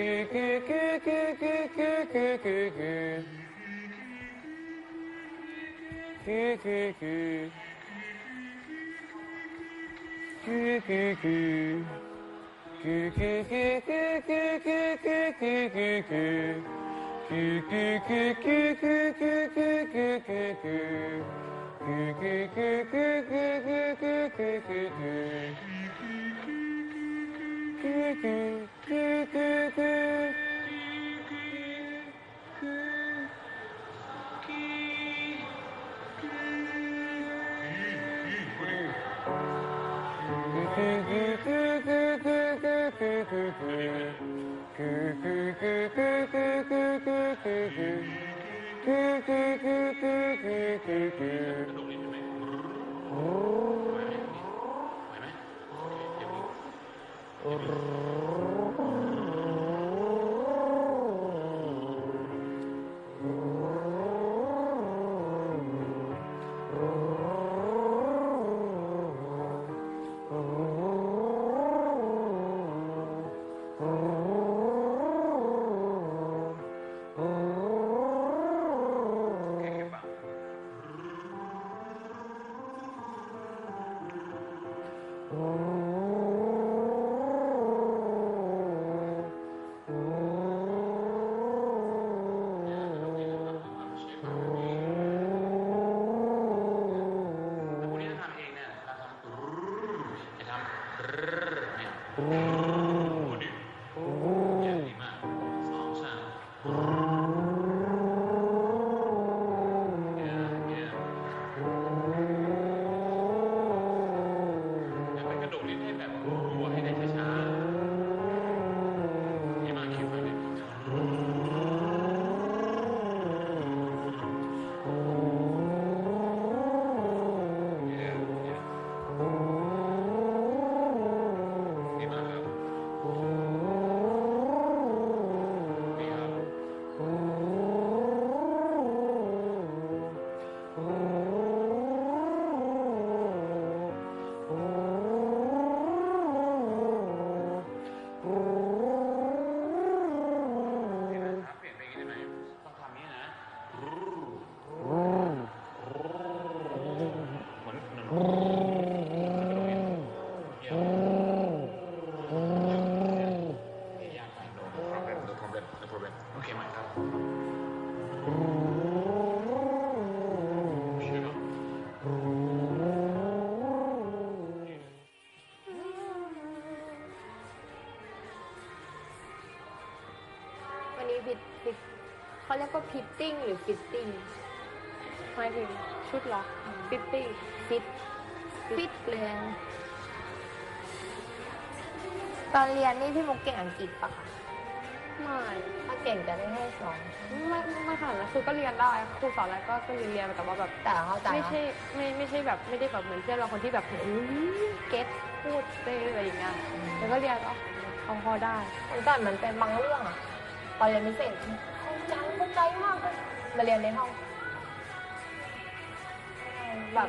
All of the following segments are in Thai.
goo goo goo goo goo goo goo goo goo. Goo goo goo. Goo goo goo. Goo goo goo goo goo goo goo goo goo goo. Goo goo goo goo goo goo goo goo goo goo. Goo goo goo goo goo goo goo goo goo goo. Goo goo. ต่ กว่าพิตติ้งหรือฟิตติ้งหมายถึงชุดเหรอฟิตติ้งฟิตฟิตเลยนะตอนเรียนนี่พี่มุกเก่งอังกฤษปะคะไม่ถ้าเก่งจะได้ให้สอนไม่ไม่ขนาดนั้นคือก็เรียนได้ครูสอนอะไรก็ก็เรียนเรียนแต่ว่าแบบแต่เข้าใจไม่นะใช่ไม่ไม่ใช่แบบไม่ได้แบบเหมือนเพื่อนเราคนที่แบบโอ้ยเก็ตพูดได้อะไรอย่างเงี้ยแล้วก็เรียนก็พอพอได้แต่มันเป็นบางเรื่องอะตอนเรียนพิเศษ เข้าใจเข้าใจมากเลยมาเรียนในห้องแบบ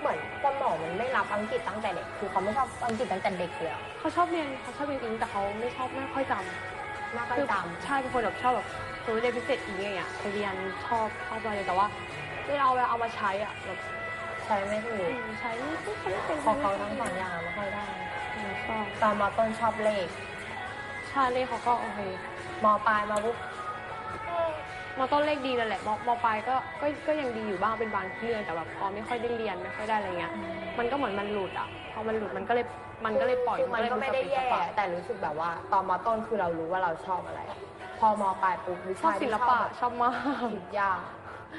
เหมือนสมองมันไม่รับอังกฤษตั้งแต่เด็กคือเขาไม่ชอบอังกฤษตั้งแต่เด็กเลยอะเขาชอบเรียนเขาชอบเรียนอิงแต่เขาไม่ชอบไม่ค่อยจำไม่ค่อยคือจใช่เป็นคนแบบชอบแบบสมมติเรียนพิเศษอิงอย่างเงี้ยไปเรียนชอบชอบอะไรแต่ว่าเวลาเอาเวลาเอามาใช้อะแบบำใช้ไม่ถูอืกมใช้ไม่ใช้ไม่เป็นพอเขาทั้งสองอย่างไม่ค่อยได้อืมชอบตอนมต้นชอบเลขใช่เลยเขาก็โอเคมปลายมาปุ๊บ มอต้นเลขดีนั่นแหละมมปลายก็ก็ก็ยังดีอยู่บ้างเป็นบางเรื่องแต่แบบพอไม่ค่อยได้เรียนไม่ค่อยได้อะไรเงี้ยมันก็เหมือนมันหลุดอะพอมันหลุดมันก็เลยมันก็เลยปล่อยคือมันก็ไม่ได้แย่แต่รู้สึกแบบว่า ตอนมต้นคือเรารู้ว่าเราชอบอะไร พอมปลายปุ๊บวิชอบชาศิที่ลชอบปะแบบชอบมากคิดยาก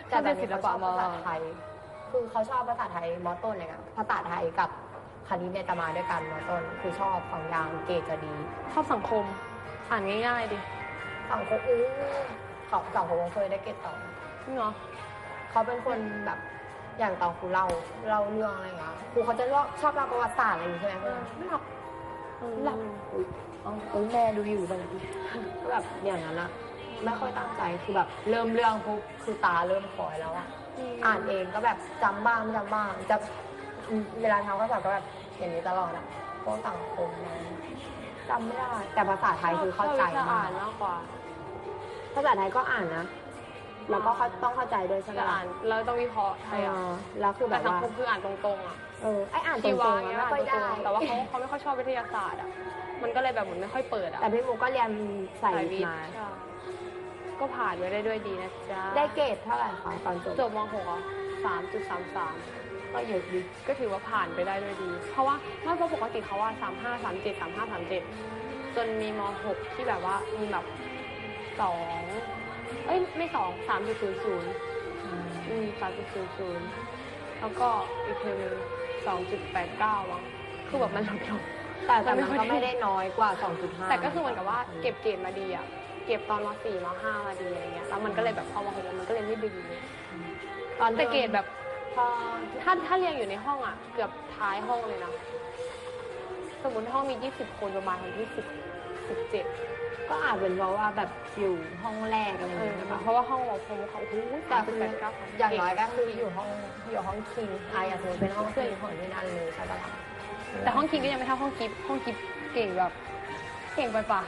ชอบเรียนแต่ศิลปะแบบนี้เขาชอบภาษามากไทยคือเขาชอบภาษาไทยมอต้นเลยนะภาษาไทยกับคณิตเนี่ยจะมาด้วยกันมอต้น คือชอบฟังยางเกรดจะดีชอบสังคม อ่านง่ายๆดิสังคมอู้ สองสังคมเคยได้เกรดสองจริงเหรอ เขาเป็นคนแบบอย่างตอนครูเล่าเล่าเรื่องอะไรอย่างเงี้ยครูเขาจะเล่าชอบเล่าประวัติศาสตร์อะไรอย่างเงี้ยใช่ไหมไม่หลับหลับอุ๊ยเอาอุ๊ยแม่ดูอยู่แบบนี้แบบอย่างนั้นอะไม่ค่อยตั้งใจคือแบบเริ่มเรื่องปุ๊บคือตาเริ่มคอยแล้วอะอ่านเองก็แบบจำบ้างไม่จำบ้างจะเวลาทำข้อสอบก็แบบอย่างนี้ตลอดอะพวกสังคมนะแต่จำไม่ได้แต่ภาษาไทยคือเข้าใจชอบวิชมาอ่ากนมากกว่า ภาษาไทยก็อ่านนะ แล้วก็เข้าต้องเข้าใจด้วยใช่ไหมจะอ่านแล้วต้องวิเคราะห์ไทเอยอะอแล้วคือแบแต่บสังว่าคมคืออ่านตรงๆอะเออไออ่านตรชีงวะๆเงี้อะยไม่อ่านค่อยได้ตรงๆแต่ว่าเขาเขาไม่ค่อยชอบวิทยาศาสตร์อะมันก็เลยแบบเหมือนไม่ค่อยเปิดอะแต่พี่มุกก็เรียนสายสายวิวิททย์ย์มา ใช่ก็ผ่านไปได้ด้วยดีนะจ๊ะได้เกรดเท่าไหร่คะตอนจบจบม .6 อะสามจุดสามสาม ก็เยอะดีก็ถือว่าผ่านไปได้ด้วยดี เพราะว่าไม่เพราะปกติเขาว่าสามห้าสามเจ็ดสามห้าสามเจ็ดจนมีม .6 ที่แบบว่ามีแบบ สองเอ้ยไม่สองสามจุดศูนย์ศูนย์อืมสามจุดศูนย์ศูนย์แล้วก็อีกเทอมหนึงสองจุดแปดเก้ามั้งคือแบบมันลดลง แต่แต่มัมันนไม่ก็ค่อยไม่ได้น้อยกว่า 2.5 แต่ก็คือเหมือนกับว่าเก็บเกรดมาดีอะเก็บตอนมสี่มห้ามาดีอะไรเงี้ย แล้วมันก็เลยแบบพอมาหกมันก็เลยไม่ดีตอนแต่เกรดแบบพอถ้าถ้าเรียนอยู่ในห้องอะเกือบท้ายห้องเลยนะ สมมติห้องมียี่สิบคนประมาณวันที่สิบสิบเจ็ดก็อาจเป็นเพราะว่าแบบอยู่ห้องแรกอะไรเออย่างอเงี้ยหรือเปล่าเพราะว่าห้องเราคงเขาโอ้โหแต่สามสิคืบอแปดเก้าอย่างน้อยก็คืออยู่ห้องอยู่ห้องคิงอะอย่างสมมติเป็นห้องคิงของที่นั่นเลยใช่ปะล่ะแต่ห้องคิงก็ยังไม่เท่าห้องกิฟห้องกิฟเก่งแบบ เก่งไปปะ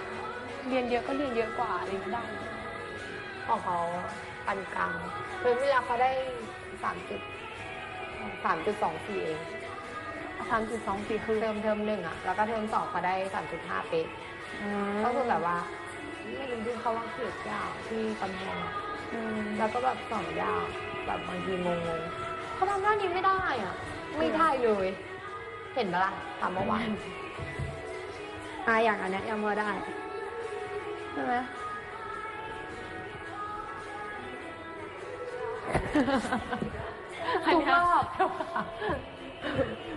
เรียนเยอะก็เรียนเยอะกว่าอะไรอย่างเงี้ยได้ ของเขาปานกลางคือเวลาเขาได้สามจุดสามจุดสองสี่เอง สามจุดสองสี่คือเทอมเทอมหนึ่งอะ แล้วก็เทอมสองเขาได้สามจุดห้าเป๊ะก็คือแบบว่าไม่รู้ดิเขาว่าเกรดยากที่กำแพงอะอืมแล้วก็แบบสอนยากแบบบางทีงงๆเขาทำหน้านี้ไม่ได้อะ ไม่ได้เลย เห็นปะล่ะถามเมื่อวานอะอย่างอันเนี้ยยังพอได้ใช่ไหมทุกรอบ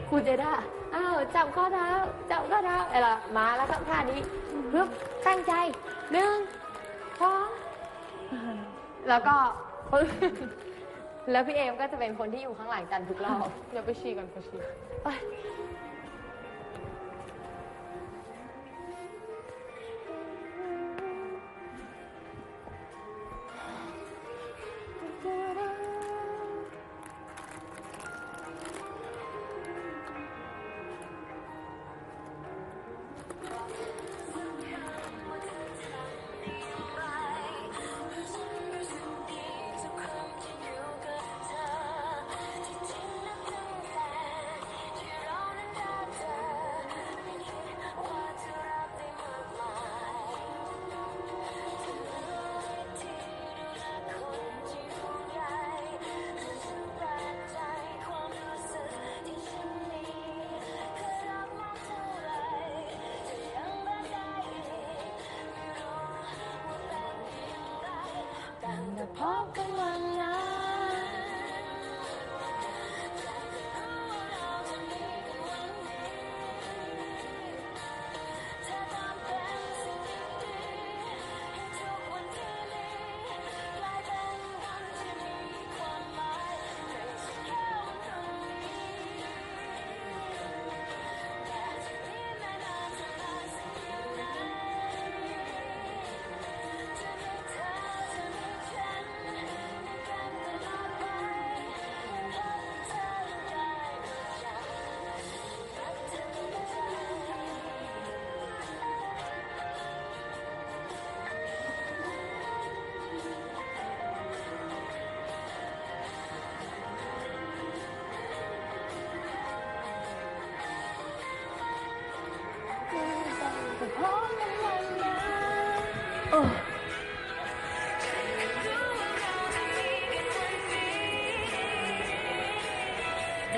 ครูเจด้าอ้าวจับข้อเท้าจับข้อเท้าเอล่ะมาแล้วก็ท่านี้ฮึบตั้งใจหนึ่งสองแล้วก็ปึ๊บแล้วพี่เอมก็จะเป็นคนที่อยู่ข้างหลังจันทุกรอบเดี๋ยวไปฉี่กันไปชี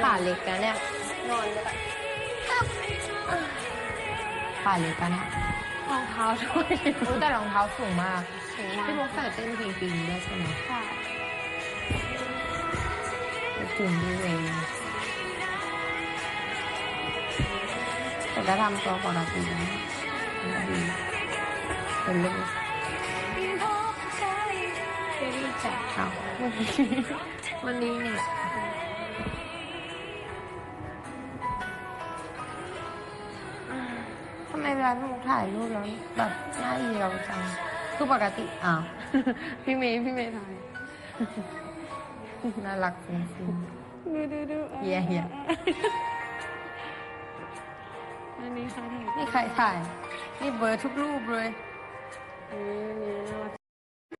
ปขาเล็กนะเนี่ย นอนไปก่อนขาเล็กนะเนี่ย รองเท้าด้วยรู้แต่รองเท้าสูงมากถึงมาพี่มุกใส่เต้นปิงปิงด้วยใช่ไหมใช่ถึงดีเองแต่ก็ทำตัวปกตินะดีเป็นลูกไม่ได้จับเอามันดีเนี่ย ทำไมเวลาพี่มุกถ่ายรูปแล้วแบบหน้าเหี่ยวจังคือปกติอ้าวพี่เมย์พี่เมย์ถ่ายน่ารักจริงดูดูดูเหี้ยเหี้ยเอันนี้ค่ะถ่ายนี่ใครถ่าย นี่เบอร์ทุกรูปเลยอืม